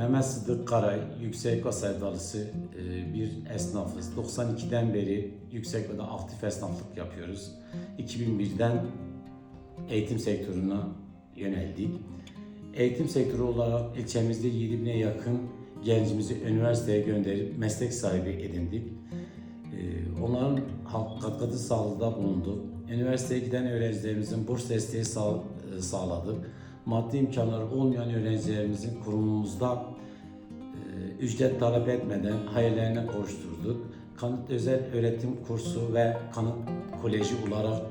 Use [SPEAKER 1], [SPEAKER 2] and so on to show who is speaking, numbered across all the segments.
[SPEAKER 1] Mehmet Sıdık Karay, Yüksek Ve sevdalısı e, bir esnafız. 92'den beri Yüksek Ve'de aktif esnaflık yapıyoruz. 2001'den eğitim sektörüne yöneldik. Eğitim sektörü olarak ilçemizde 7000'e yakın gencimizi üniversiteye gönderip meslek sahibi edindik. Ee, Onların katkıda sağlıkta bulunduk. Üniversiteye giden öğrencilerimizin burs desteği e, sağladık. Maddi imkanları olmayan öğrencilerimizin kurumumuzda e, ücret talep etmeden hayallerine koşturduk. Kanıt Özel Öğretim Kursu ve Kanıt Koleji olarak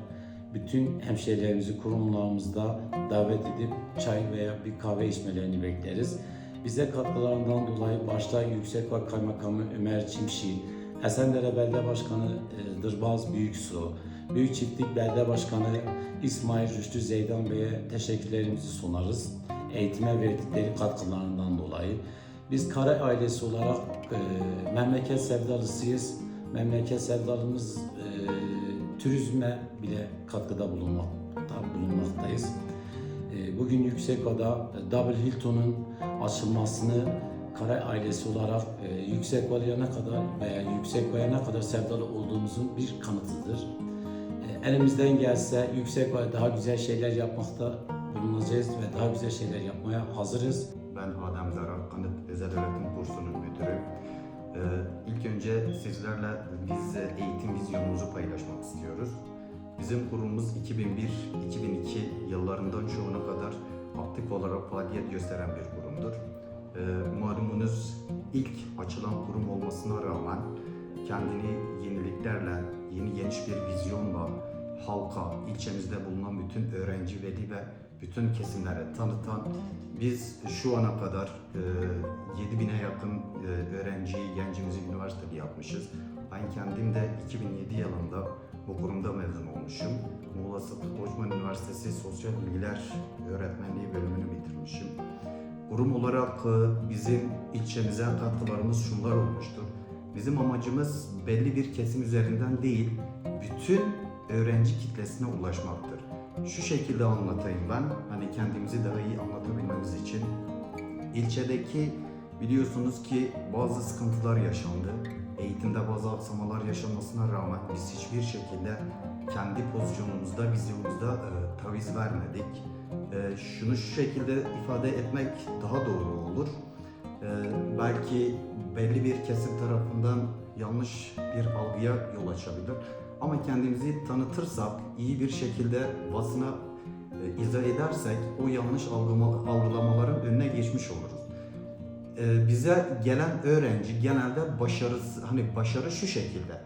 [SPEAKER 1] bütün hemşehrilerimizi kurumlarımızda davet edip çay veya bir kahve içmelerini bekleriz. Bize katkılarından dolayı başta Yüksek Vak Kaymakamı Ömer Çimşi, Esendere Belediye Başkanı e, Dırbaz Büyüksu, Büyük Çiftlik Belediye Başkanı İsmail Rüştü Zeydan Bey'e teşekkürlerimizi sunarız. Eğitime verdikleri katkılarından dolayı. Biz Kara ailesi olarak e, memleket sevdalısıyız. Memleket sevdalımız e, turizme bile katkıda bulunmakta, bulunmaktayız. E, Bugün Yüksekova'da Double Hilton'un açılmasını Karay ailesi olarak e, Yüksekova'ya ne kadar veya Yüksekova'ya ne kadar sevdalı olduğumuzun bir kanıtıdır. E, Elimizden gelse Yüksekova'ya daha güzel şeyler yapmakta bulunacağız ve daha güzel şeyler yapmaya hazırız.
[SPEAKER 2] Ben Adem Zarar, Kanıt Özel Öğretim Kursu'nun müdürü. Ee, ilk önce sizlerle biz eğitim vizyonumuzu paylaşmak istiyoruz. Bizim kurumumuz 2001-2002 yıllarından şu ana kadar aktif olarak faaliyet gösteren bir kurumdur. Ee, malumunuz ilk açılan kurum olmasına rağmen kendini yeniliklerle, yeni geniş bir vizyonla halka, ilçemizde bulunan bütün öğrenci, veli ve bütün kesimlere tanıtan biz şu ana kadar e, 7000'e yakın e, öğrenciyi, gencimizi üniversiteli yapmışız. Ben kendim de 2007 yılında bu kurumda mezun olmuşum. Muğla Sıtkı Koçman Üniversitesi Sosyal Bilgiler Öğretmenliği bölümünü bitirmişim. Kurum olarak e, bizim ilçemize katkılarımız şunlar olmuştur. Bizim amacımız belli bir kesim üzerinden değil, bütün öğrenci kitlesine ulaşmaktır. Şu şekilde anlatayım ben, hani kendimizi daha iyi anlatabilmemiz için. İlçedeki biliyorsunuz ki bazı sıkıntılar yaşandı. Eğitimde bazı aksamalar yaşanmasına rağmen biz hiçbir şekilde kendi pozisyonumuzda, vizyonumuzda e, taviz vermedik. E, şunu şu şekilde ifade etmek daha doğru olur. E, belki belli bir kesim tarafından yanlış bir algıya yol açabilir. Ama kendimizi tanıtırsak, iyi bir şekilde basına e, izah edersek o yanlış algıma- algılamaların önüne geçmiş oluruz. E, bize gelen öğrenci genelde başarısız, hani başarı şu şekilde.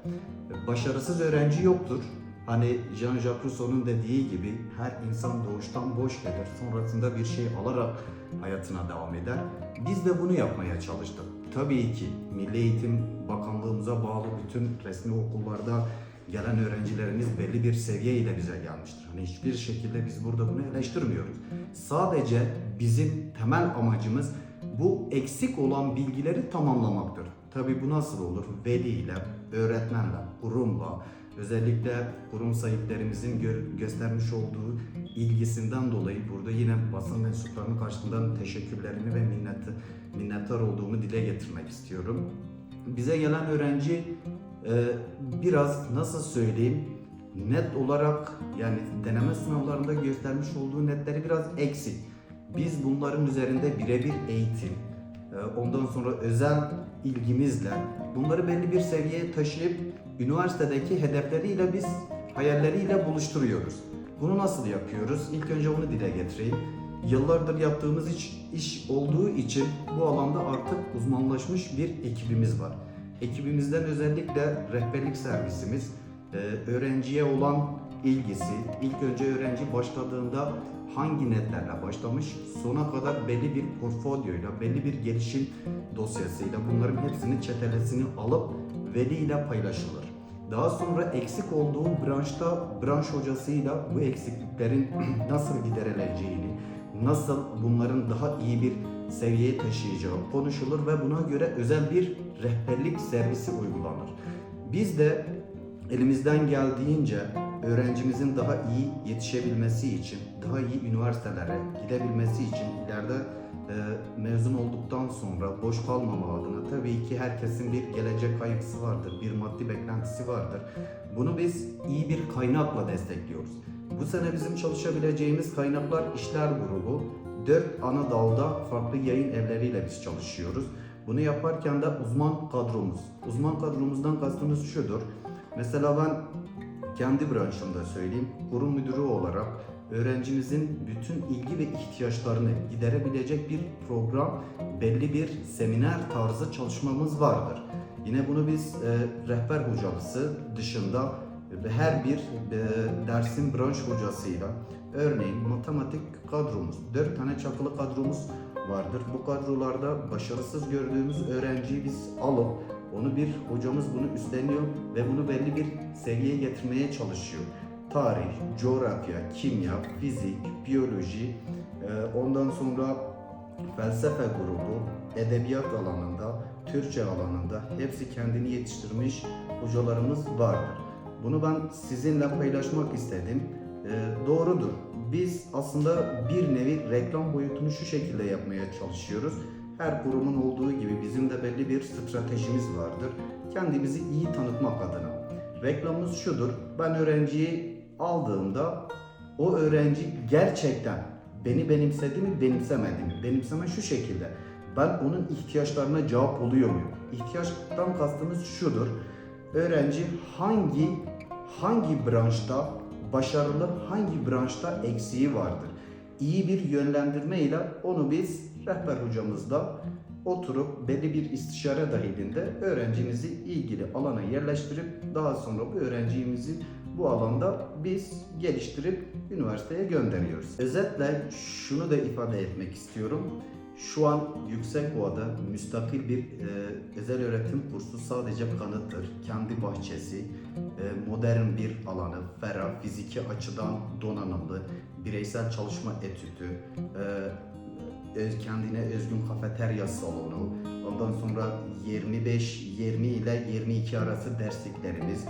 [SPEAKER 2] Başarısız öğrenci yoktur. Hani Jean-Jacques Rousseau'nun dediği gibi her insan doğuştan boş gelir. Sonrasında bir şey alarak hayatına devam eder. Biz de bunu yapmaya çalıştık. Tabii ki Milli Eğitim Bakanlığımıza bağlı bütün resmi okullarda gelen öğrencilerimiz belli bir seviye ile bize gelmiştir. Hani hiçbir şekilde biz burada bunu eleştirmiyoruz. Sadece bizim temel amacımız bu eksik olan bilgileri tamamlamaktır. Tabii bu nasıl olur? Veliyle, öğretmenle, kurumla, özellikle kurum sahiplerimizin gö- göstermiş olduğu ilgisinden dolayı burada yine basın mensuplarının karşısından teşekkürlerini ve minneti, minnettar olduğumu dile getirmek istiyorum. Bize gelen öğrenci biraz nasıl söyleyeyim net olarak yani deneme sınavlarında göstermiş olduğu netleri biraz eksik. Biz bunların üzerinde birebir eğitim, e, ondan sonra özel ilgimizle bunları belli bir seviyeye taşıyıp üniversitedeki hedefleriyle biz hayalleriyle buluşturuyoruz. Bunu nasıl yapıyoruz? İlk önce onu dile getireyim. Yıllardır yaptığımız iş, iş olduğu için bu alanda artık uzmanlaşmış bir ekibimiz var. Ekibimizden özellikle rehberlik servisimiz, e, öğrenciye olan ilgisi, ilk önce öğrenci başladığında hangi netlerle başlamış, sona kadar belli bir portfolyoyla, belli bir gelişim dosyasıyla bunların hepsinin çetelesini alıp veliyle paylaşılır. Daha sonra eksik olduğu branşta branş hocasıyla bu eksikliklerin nasıl giderileceğini, nasıl bunların daha iyi bir seviyeye taşıyacağı konuşulur ve buna göre özel bir rehberlik servisi uygulanır. Biz de elimizden geldiğince öğrencimizin daha iyi yetişebilmesi için, daha iyi üniversitelere gidebilmesi için, ileride mezun olduktan sonra boş kalmama adına tabii ki herkesin bir gelecek kaygısı vardır, bir maddi beklentisi vardır. Bunu biz iyi bir kaynakla destekliyoruz. Bu sene bizim çalışabileceğimiz kaynaklar işler grubu. Dört ana dalda farklı yayın evleriyle biz çalışıyoruz. Bunu yaparken de uzman kadromuz. Uzman kadromuzdan kastımız şudur. Mesela ben kendi branşımda söyleyeyim. Kurum müdürü olarak öğrencimizin bütün ilgi ve ihtiyaçlarını giderebilecek bir program, belli bir seminer tarzı çalışmamız vardır. Yine bunu biz e, rehber hocalısı dışında e, her bir e, dersin branş hocasıyla örneğin matematik kadromuz, dört tane çakılı kadromuz vardır. Bu kadrolarda başarısız gördüğümüz öğrenciyi biz alıp onu bir hocamız bunu üstleniyor ve bunu belli bir seviyeye getirmeye çalışıyor. Tarih, coğrafya, kimya, fizik, biyoloji, e, ondan sonra felsefe grubu, edebiyat alanında, Türkçe alanında hepsi kendini yetiştirmiş hocalarımız vardır. Bunu ben sizinle paylaşmak istedim. E, doğrudur. Biz aslında bir nevi reklam boyutunu şu şekilde yapmaya çalışıyoruz. Her kurumun olduğu gibi bizim de belli bir stratejimiz vardır. Kendimizi iyi tanıtmak adına. Reklamımız şudur. Ben öğrenciyi aldığımda o öğrenci gerçekten beni benimsedi mi, benimsemedi mi? Benimseme şu şekilde. Ben onun ihtiyaçlarına cevap oluyor muyum? İhtiyaçtan kastımız şudur. Öğrenci hangi hangi branşta başarılı, hangi branşta eksiği vardır? İyi bir yönlendirme ile onu biz rehber hocamızla oturup belli bir istişare dahilinde öğrencimizi ilgili alana yerleştirip daha sonra bu öğrencimizi bu alanda biz geliştirip üniversiteye gönderiyoruz. Özetle şunu da ifade etmek istiyorum. Şu an Yüksekova'da müstakil bir e, özel öğretim kursu sadece kanıttır. Kendi bahçesi, e, modern bir alanı, ferah, fiziki açıdan donanımlı, bireysel çalışma etütü, e, kendine özgün kafeterya salonu, ondan sonra 25-20 ile 22 arası dersliklerimiz,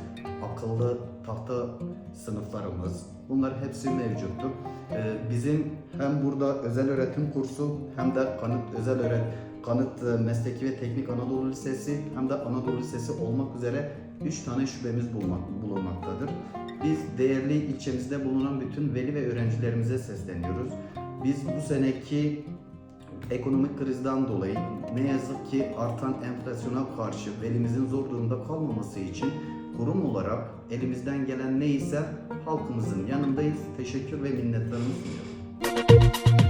[SPEAKER 2] akıllı tahta sınıflarımız, bunlar hepsi mevcuttur. Ee, bizim hem burada özel öğretim kursu hem de kanıt özel öğretim Kanıt e, Mesleki ve Teknik Anadolu Lisesi hem de Anadolu Lisesi olmak üzere 3 tane şubemiz bulmak, bulunmaktadır. Biz değerli ilçemizde bulunan bütün veli ve öğrencilerimize sesleniyoruz. Biz bu seneki ekonomik krizden dolayı ne yazık ki artan enflasyona karşı velimizin zor durumda kalmaması için kurum olarak elimizden gelen neyse halkımızın yanındayız. Teşekkür ve minnetlerimi sunuyorum.